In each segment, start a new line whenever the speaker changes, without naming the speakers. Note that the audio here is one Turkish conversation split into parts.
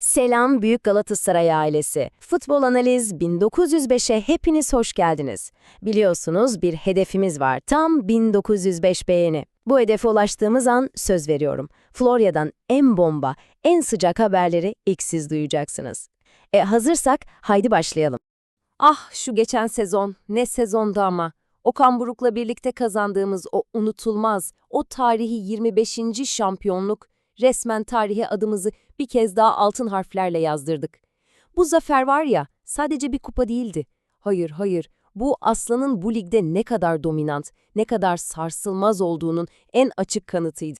Selam Büyük Galatasaray ailesi. Futbol Analiz 1905'e hepiniz hoş geldiniz. Biliyorsunuz bir hedefimiz var. Tam 1905 beğeni. Bu hedefe ulaştığımız an söz veriyorum. Florya'dan en bomba, en sıcak haberleri ilk siz duyacaksınız. E hazırsak haydi başlayalım. Ah şu geçen sezon, ne sezondu ama. Okan Buruk'la birlikte kazandığımız o unutulmaz, o tarihi 25. şampiyonluk resmen tarihe adımızı bir kez daha altın harflerle yazdırdık. Bu zafer var ya, sadece bir kupa değildi. Hayır, hayır. Bu aslanın bu ligde ne kadar dominant, ne kadar sarsılmaz olduğunun en açık kanıtıydı.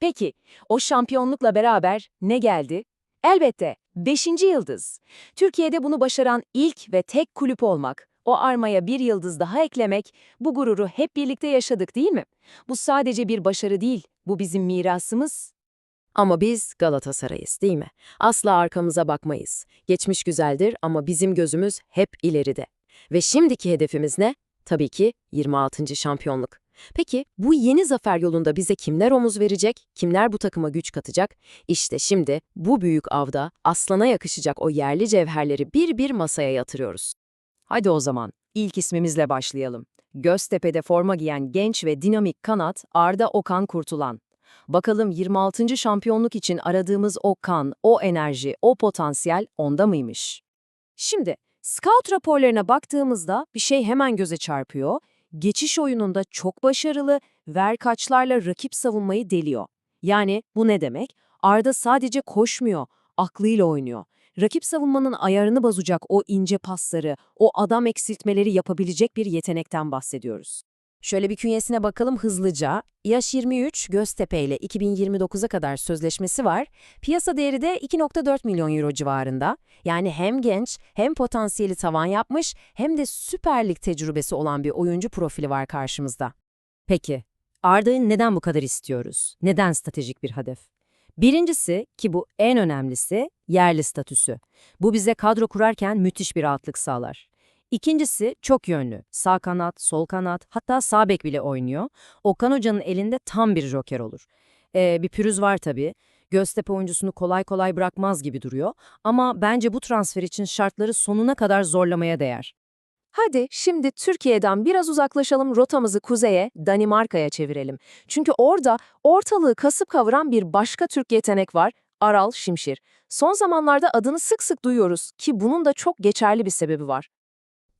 Peki, o şampiyonlukla beraber ne geldi? Elbette 5. yıldız. Türkiye'de bunu başaran ilk ve tek kulüp olmak, o armaya bir yıldız daha eklemek, bu gururu hep birlikte yaşadık değil mi? Bu sadece bir başarı değil, bu bizim mirasımız. Ama biz Galatasaray'ız değil mi? Asla arkamıza bakmayız. Geçmiş güzeldir ama bizim gözümüz hep ileride. Ve şimdiki hedefimiz ne? Tabii ki 26. şampiyonluk. Peki bu yeni zafer yolunda bize kimler omuz verecek, kimler bu takıma güç katacak? İşte şimdi bu büyük avda aslana yakışacak o yerli cevherleri bir bir masaya yatırıyoruz. Hadi o zaman ilk ismimizle başlayalım. Göztepe'de forma giyen genç ve dinamik kanat Arda Okan Kurtulan. Bakalım 26. şampiyonluk için aradığımız o kan, o enerji, o potansiyel onda mıymış? Şimdi, scout raporlarına baktığımızda bir şey hemen göze çarpıyor. Geçiş oyununda çok başarılı, ver kaçlarla rakip savunmayı deliyor. Yani bu ne demek? Arda sadece koşmuyor, aklıyla oynuyor. Rakip savunmanın ayarını bozacak o ince pasları, o adam eksiltmeleri yapabilecek bir yetenekten bahsediyoruz. Şöyle bir künyesine bakalım hızlıca. Yaş 23, Göztepe ile 2029'a kadar sözleşmesi var. Piyasa değeri de 2.4 milyon euro civarında. Yani hem genç, hem potansiyeli tavan yapmış, hem de Süper Lig tecrübesi olan bir oyuncu profili var karşımızda. Peki, Arda'yı neden bu kadar istiyoruz? Neden stratejik bir hedef? Birincisi ki bu en önemlisi yerli statüsü. Bu bize kadro kurarken müthiş bir rahatlık sağlar. İkincisi çok yönlü. Sağ kanat, sol kanat, hatta sağ bek bile oynuyor. Okan Hoca'nın elinde tam bir joker olur. Ee, bir pürüz var tabii. Göztepe oyuncusunu kolay kolay bırakmaz gibi duruyor. Ama bence bu transfer için şartları sonuna kadar zorlamaya değer. Hadi şimdi Türkiye'den biraz uzaklaşalım rotamızı kuzeye, Danimarka'ya çevirelim. Çünkü orada ortalığı kasıp kavuran bir başka Türk yetenek var, Aral Şimşir. Son zamanlarda adını sık sık duyuyoruz ki bunun da çok geçerli bir sebebi var.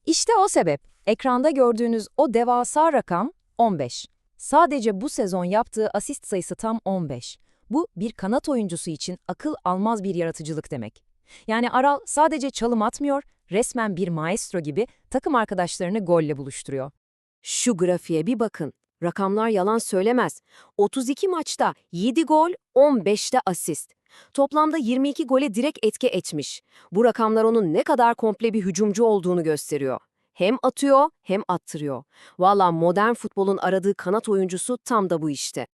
İşte o sebep. Ekranda gördüğünüz o devasa rakam 15. Sadece bu sezon yaptığı asist sayısı tam 15. Bu bir kanat oyuncusu için akıl almaz bir yaratıcılık demek. Yani Aral sadece çalım atmıyor, resmen bir maestro gibi takım arkadaşlarını golle buluşturuyor. Şu grafiğe bir bakın. Rakamlar yalan söylemez. 32 maçta 7 gol, 15'te asist. Toplamda 22 gole direkt etki etmiş. Bu rakamlar onun ne kadar komple bir hücumcu olduğunu gösteriyor. Hem atıyor hem attırıyor. Valla modern futbolun aradığı kanat oyuncusu tam da bu işte.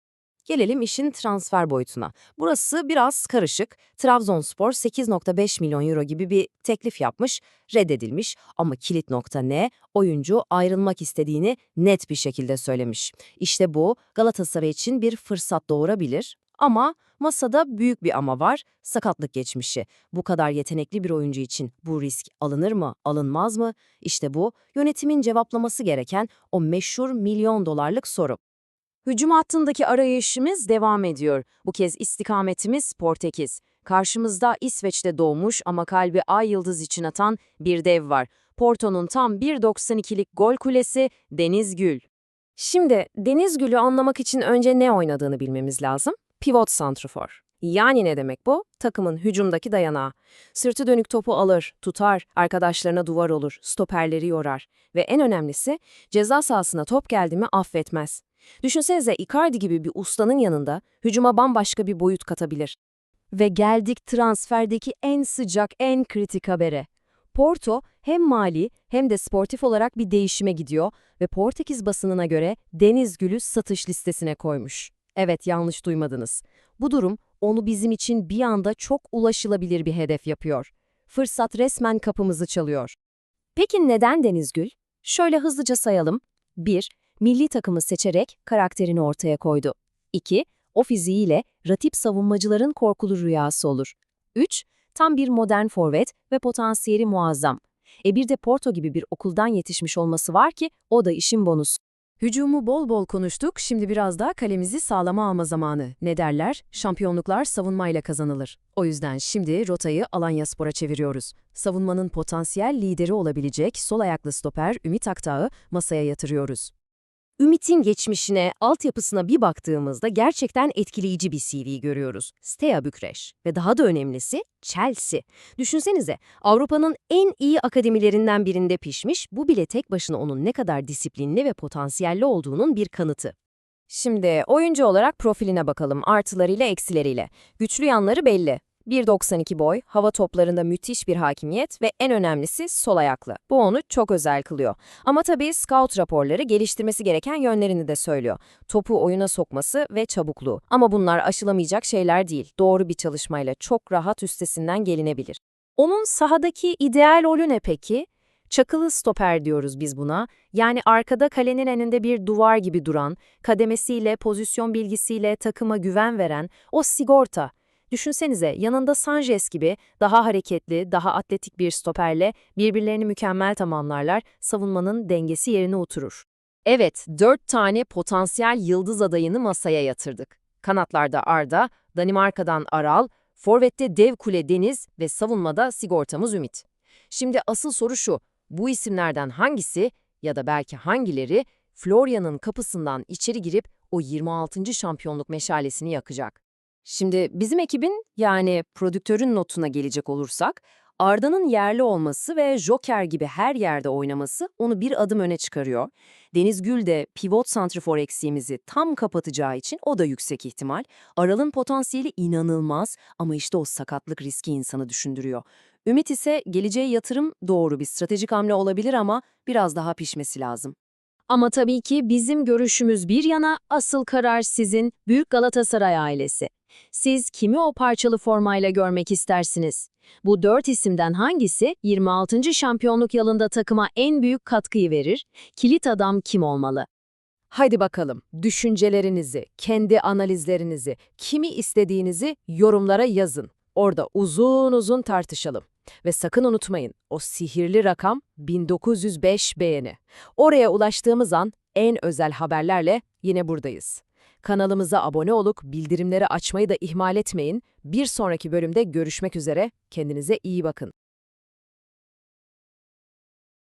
Gelelim işin transfer boyutuna. Burası biraz karışık. Trabzonspor 8.5 milyon euro gibi bir teklif yapmış, reddedilmiş ama kilit nokta ne? Oyuncu ayrılmak istediğini net bir şekilde söylemiş. İşte bu Galatasaray için bir fırsat doğurabilir ama masada büyük bir ama var, sakatlık geçmişi. Bu kadar yetenekli bir oyuncu için bu risk alınır mı, alınmaz mı? İşte bu yönetimin cevaplaması gereken o meşhur milyon dolarlık soru. Hücum hattındaki arayışımız devam ediyor. Bu kez istikametimiz Portekiz. Karşımızda İsveç'te doğmuş ama kalbi ay yıldız için atan bir dev var. Porto'nun tam 1.92'lik gol kulesi Deniz Gül. Şimdi Deniz Gül'ü anlamak için önce ne oynadığını bilmemiz lazım. Pivot santrafor. Yani ne demek bu? Takımın hücumdaki dayanağı. Sırtı dönük topu alır, tutar, arkadaşlarına duvar olur, stoperleri yorar. Ve en önemlisi ceza sahasına top geldi mi affetmez. Düşünsenize Icardi gibi bir ustanın yanında hücuma bambaşka bir boyut katabilir. Ve geldik transferdeki en sıcak, en kritik habere. Porto hem mali hem de sportif olarak bir değişime gidiyor ve Portekiz basınına göre Deniz Gül'ü satış listesine koymuş. Evet yanlış duymadınız. Bu durum onu bizim için bir anda çok ulaşılabilir bir hedef yapıyor. Fırsat resmen kapımızı çalıyor. Peki neden Denizgül? Şöyle hızlıca sayalım. 1. Milli takımı seçerek karakterini ortaya koydu. 2. O fiziğiyle rakip savunmacıların korkulu rüyası olur. 3. Tam bir modern forvet ve potansiyeli muazzam. E bir de Porto gibi bir okuldan yetişmiş olması var ki o da işin bonusu. Hücumu bol bol konuştuk, şimdi biraz daha kalemizi sağlama alma zamanı. Ne derler? Şampiyonluklar savunmayla kazanılır. O yüzden şimdi rotayı Alanyaspor'a çeviriyoruz. Savunmanın potansiyel lideri olabilecek sol ayaklı stoper Ümit Aktağ'ı masaya yatırıyoruz. Ümit'in geçmişine, altyapısına bir baktığımızda gerçekten etkileyici bir CV görüyoruz. Steaua Bükreş ve daha da önemlisi Chelsea. Düşünsenize, Avrupa'nın en iyi akademilerinden birinde pişmiş, bu bile tek başına onun ne kadar disiplinli ve potansiyelli olduğunun bir kanıtı. Şimdi oyuncu olarak profiline bakalım, artılarıyla eksileriyle. Güçlü yanları belli. 1.92 boy, hava toplarında müthiş bir hakimiyet ve en önemlisi sol ayaklı. Bu onu çok özel kılıyor. Ama tabii scout raporları geliştirmesi gereken yönlerini de söylüyor. Topu oyuna sokması ve çabukluğu. Ama bunlar aşılamayacak şeyler değil. Doğru bir çalışmayla çok rahat üstesinden gelinebilir. Onun sahadaki ideal rolü ne peki? Çakılı stoper diyoruz biz buna. Yani arkada kalenin önünde bir duvar gibi duran, kademesiyle, pozisyon bilgisiyle takıma güven veren o sigorta. Düşünsenize yanında Sanchez gibi daha hareketli, daha atletik bir stoperle birbirlerini mükemmel tamamlarlar, savunmanın dengesi yerine oturur. Evet, dört tane potansiyel yıldız adayını masaya yatırdık. Kanatlarda Arda, Danimarka'dan Aral, Forvet'te Dev Kule Deniz ve savunmada sigortamız Ümit. Şimdi asıl soru şu, bu isimlerden hangisi ya da belki hangileri Florya'nın kapısından içeri girip o 26. şampiyonluk meşalesini yakacak? Şimdi bizim ekibin yani prodüktörün notuna gelecek olursak, Arda'nın yerli olması ve Joker gibi her yerde oynaması onu bir adım öne çıkarıyor. Deniz Gül de pivot santrifor eksiğimizi tam kapatacağı için o da yüksek ihtimal. Aral'ın potansiyeli inanılmaz ama işte o sakatlık riski insanı düşündürüyor. Ümit ise geleceğe yatırım doğru bir stratejik hamle olabilir ama biraz daha pişmesi lazım. Ama tabii ki bizim görüşümüz bir yana, asıl karar sizin Büyük Galatasaray ailesi. Siz kimi o parçalı formayla görmek istersiniz? Bu dört isimden hangisi 26. şampiyonluk yılında takıma en büyük katkıyı verir? Kilit adam kim olmalı? Haydi bakalım, düşüncelerinizi, kendi analizlerinizi, kimi istediğinizi yorumlara yazın. Orada uzun uzun tartışalım. Ve sakın unutmayın, o sihirli rakam 1905 beğeni. Oraya ulaştığımız an en özel haberlerle yine buradayız. Kanalımıza abone olup bildirimleri açmayı da ihmal etmeyin. Bir sonraki bölümde görüşmek üzere. Kendinize iyi bakın.